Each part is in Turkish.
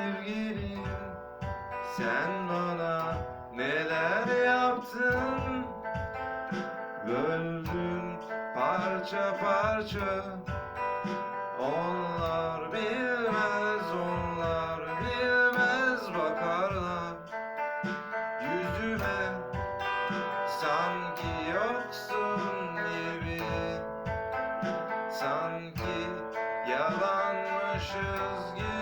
sevgilim. Sen bana neler yaptın? Böldün parça parça. Onlar bilmez, onlar bilmez bakarlar. Yüzüme sanki yoksun gibi. Sanki yalanmışız gibi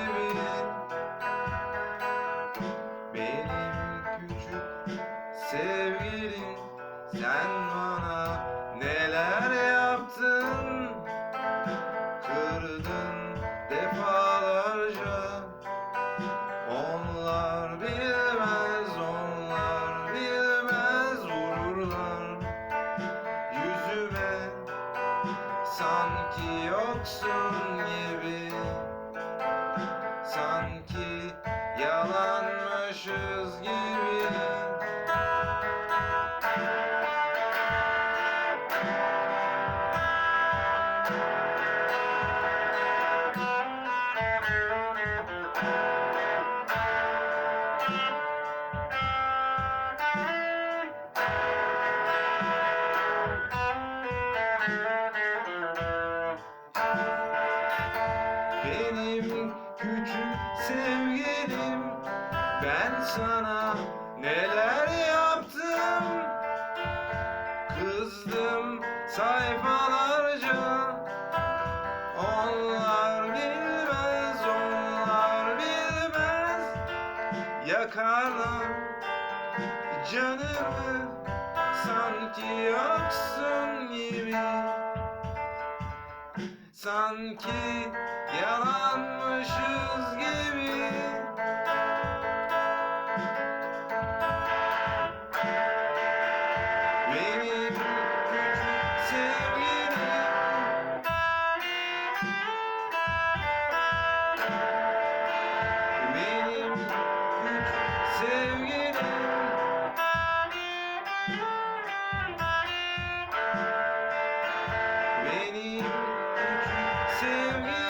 Sen bana neler yaptın? Kırdın defalarca. Onlar bilmez, onlar bilmez vururlar Yüzüme sanki yoksun Benim küçük sevgilim Ben sana neler yaptım? Kızdım sayfalarca Onlar bilmez, onlar bilmez. Yakarlar canımı Sanki yoksun gibi Sanki yalanmışız gibi. Benim sevgilim to me.